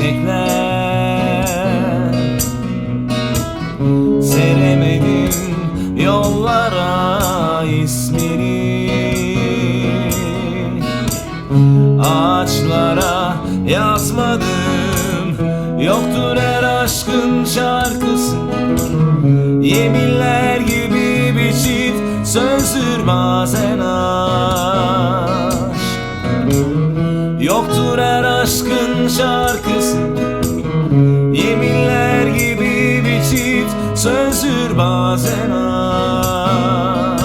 çiçekler yollara ismini. Ağaçlara yazmadım Yoktur her aşkın şarkısı. Yeminler gibi bir çift Sözdür bazen aşk Yoktur her aşkın şarkısı. Yeminler gibi bir çift Sözdür bazen aşk.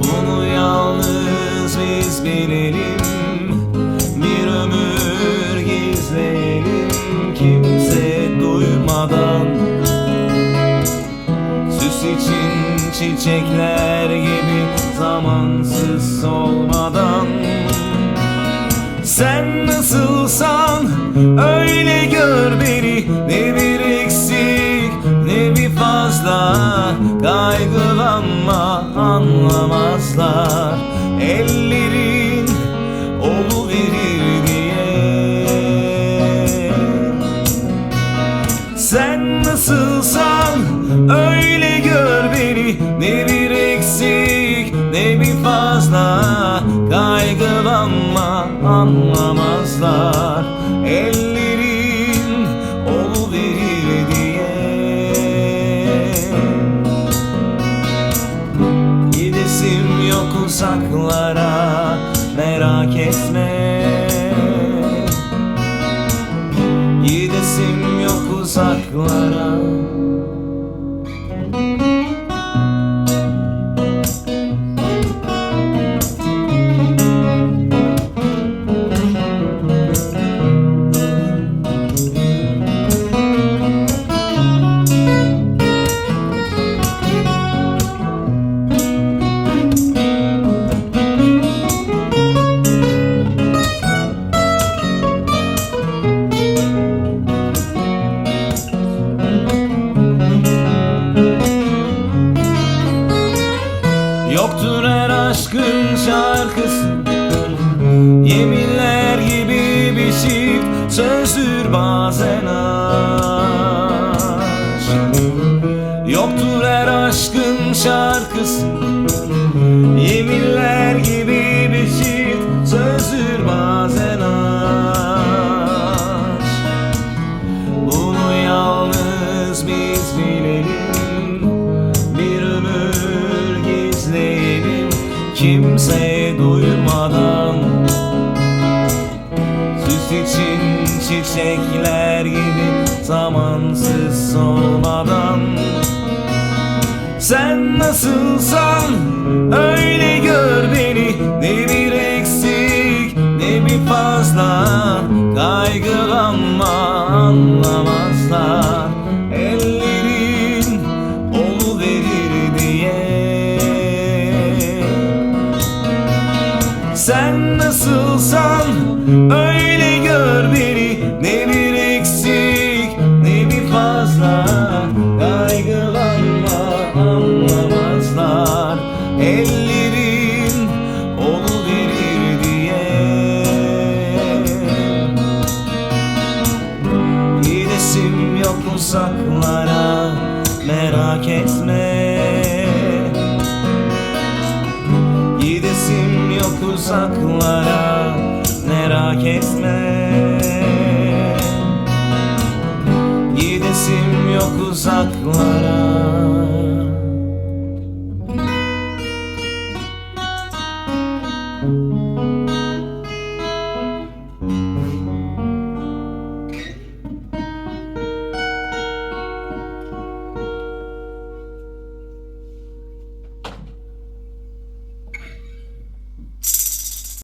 Bunu yalnız biz bilelim. Bir ömür gizleyelim Kimse duymadan. Süs için çiçekler gibi Zamansız solmadan sen nasılsan öyle gör beni anlamazlar Ellerin oluverir diye. Gidesim yok uzaklara merak etme. Gidesim yok uzaklara Yoktur her aşkın şarkısı. Yeminler gibi bir çift Sözdür bazen aşk. Yoktur her aşkın şarkısı. Yeminler gibi bir çift Sözdür bazen aşk. Bunu yalnız biz bilelim Kimse duymadan. Süs için çiçekler gibi Zamansız solmadan Sen nasılsan öyle gör beni. Ne bir eksik ne bir fazla Kaygılanma sen nasılsan öyle gör beni. Ne bir eksik ne bir fazla. Kaygılanma anlamazlar. Ellerin oluverir diye. Gidesim yok uzaklara uzaklara merak etme. Gidesim yok uzaklara